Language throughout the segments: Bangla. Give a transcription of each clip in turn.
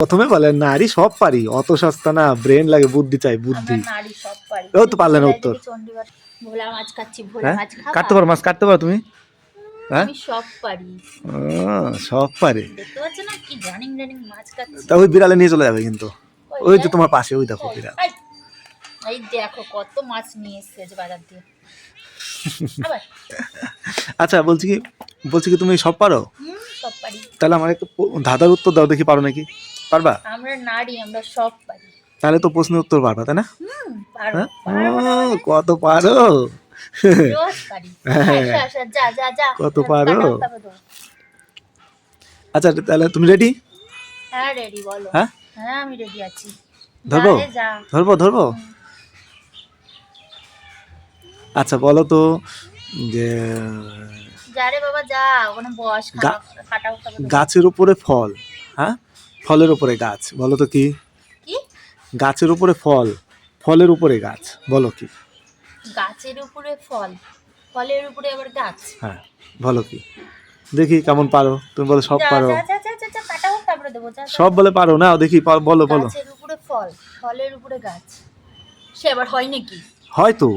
প্রথমে বলেন নারী সব পারি অত সস্তা না ব্রেন লাগে বুদ্ধি চাই বুদ্ধি। আমরা নারী সব পারি। ও তো পারলে না উত্তর। ভোলা মাছ খাচ্ছি ভোলা হ্যাঁ? মাছ খাবা? কাটতে পারো মাছ কাটতে পারো তুমি? হ্যাঁ? আমি সব পারি। সব পারে। দেখতে পাচ্ছ না কি রানিং রানিং মাছ তা ওই বিড়ালে নিয়ে চলে যাবে কিন্তু। ওই যে তোমার পাশে ওই দেখো বিড়াল। এই, দেখো কত মাছ নিয়ে এসছে বাজার দিয়ে। আচ্ছা বলছি কি বলছি কি তুমি সব পারো? সব পারি। তাহলে আমার একটা ধাঁধার উত্তর দাও দেখি পারো নাকি। পারবা? আমরা নারী আমরা সব পারি। তাহলে তো প্রশ্নের উত্তর পারবা তাই না? হ্যাঁ? কত পারো? হ্যাঁ। কত পারো? আচ্ছা তাহলে তুমি রেডি হ্যাঁ রেডি বলো। হ্যাঁ? হ্যাঁ আমি রেডি আছি। ধরবো? ধরবো ধরবো? আচ্ছা বলো তো যে। গাছের উপরে ফল হ্যাঁ? ফলের উপরে গাছ বলো তো কি? কি? গাছের উপরে ফল ফলের উপরে গাছ বলো কি? গাছের উপরে ফল ফলের উপরে আবার গাছ। হ্যাঁ বলো কি? দেখি কেমন পারো তুমি বলো সব পারো। সব বলে পারো না দেখি বলো বলো। গাছের উপরে ফল ফলের উপরে গাছ। সে আবার হয় নাকি? হয়তো।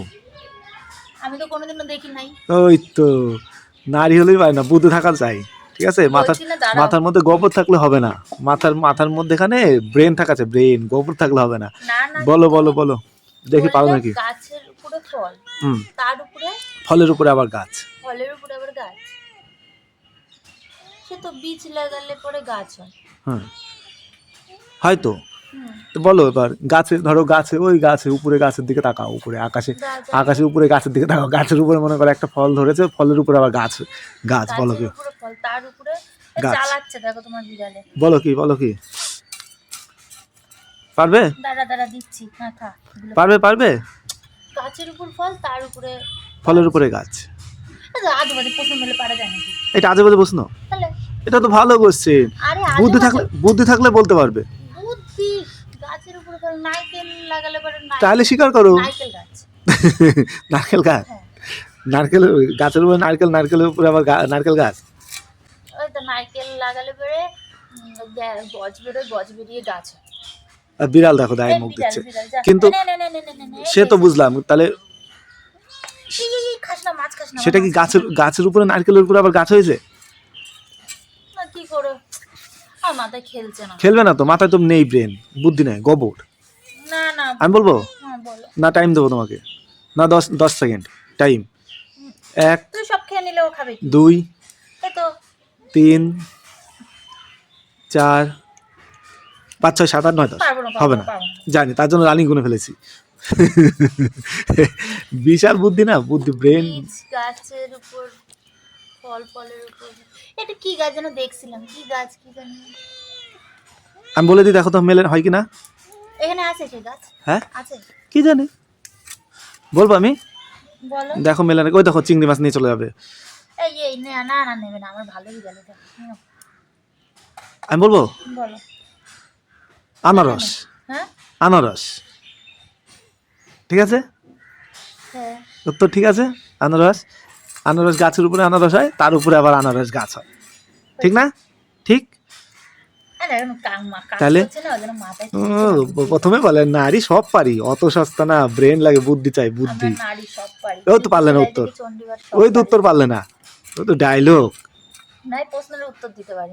আমি তো কোনোদিনও দেখি নাই ওই তো নারী হলেই পারে না বুদ্ধি থাকা চাই ঠিক আছে? মাথার। মাথার মধ্যে গোবর থাকলে হবে না। মাথার মাথার মধ্যে এখানে ব্রেন থাকা আছে ব্রেন গোবর থাকলে হবে না। বলো বলো বলো। দেখি পারো বললাম নাকি? গাছের উপরে ফল। হুম। তার উপরে? ফলের উপরে আবার গাছ। ফলের উপরে আবার গাছ। সে তো বীজ লাগালে পরে গাছ হয়। হ্যাঁ হয়তো। তো বলো এবার গাছে ধরো গাছে ওই গাছে উপরে গাছের দিকে তাকাও উপরে আকাশে যা। উপরে গাছের দিকে তাকাও গাছের উপরে মনে করো একটা ফল ধরেছে ফলের উপরে আবার গাছ গাছ বলো কি? তার উপরে গাছ। দেখো তোমার বিড়ালে। বলো কি বলো কি? পারবে? দাঁড়া দাঁড়া দিচ্ছি। হ্যাঁ। পারবে পারবে? গাছের উপর ফল তার উপরে ফলের উপরে গাছ। এটা আজে বাজে প্রশ্ন? এটা তো ভালো কোশ্চেন বুদ্ধি থাকলে বুদ্ধি থাকলে বলতে পারবে বুদ্ধি গাছের উপরে ফল নারকেল লাগালে পরে তাহলে স্বীকার করো। নারকেল গাছ। নারকেল গাছ? হ্যাঁ। নারকেল গাছের উপরে নারকেল নারকেলের উপরে আবার নারকেল গাছ? ওই তো নারকেল লাগালে পরে গজ বেরোয় গজ বেরিয়ে গাছ আর বিড়াল দেখো দায় মুখ দিচ্ছে। কিন্তু সে তো বুঝলাম তাহলে সেটা কি গাছের গাছের উপরে নারকেলের উপরে আবার গাছ হয়েছে? কি করে? আর মাথায় খেলছে না। খেলবে না তো? মাথায় তো নেই ব্রেন বুদ্ধি নেই গোবর। না না আমি বলব? না টাইম দেবো তোমাকে। না দশ দশ সেকেন্ড টাইম এক তুই সব খেয়ে নিলেও খাবে দুই তিন চার পাঁচ ছয় সাত আট নয় দশ। হবে না। জানি তার জন্য রানিং গুনে ফেলেছি। বিশাল বুদ্ধি না? বুদ্ধি ব্রেন গাছের উপর ফল ফলের উপর। এটা কি গাছ যেন দেখছিলাম? কি গাছ কি জানি আমি বলে দিই দেখো তো মেলে হয় কি না? এখানে আছে সেই গাছ। হ্যাঁ? আছে। কি জানি? বলব আমি? বলো। দেখো মেলে না ওই দেখো চিংড়ি মাছ নিয়ে চলে যাবে। এই এই না না না নেবে না আমার ভালোই গেল আমি বলব? বলো। আনারস। হ্যাঁ? আনারস। ঠিক আছে? হ্যাঁ। উত্তর ঠিক আছে? আনারস। আনারস গাছের উপরে আনারস হয় তার উপরে আবার আনারস গাছ হয়। ঠিক না? ঠিক? তাহলে? প্রথমে বলেন নারী সব পারি অত সস্তা না ব্রেন লাগে বুদ্ধি চাই বুদ্ধি। ও তো পারলে না উত্তর। ওই তো উত্তর পারলে না। ও তো ডায়লগ নাই প্রশ্নের উত্তর দিতে পারি।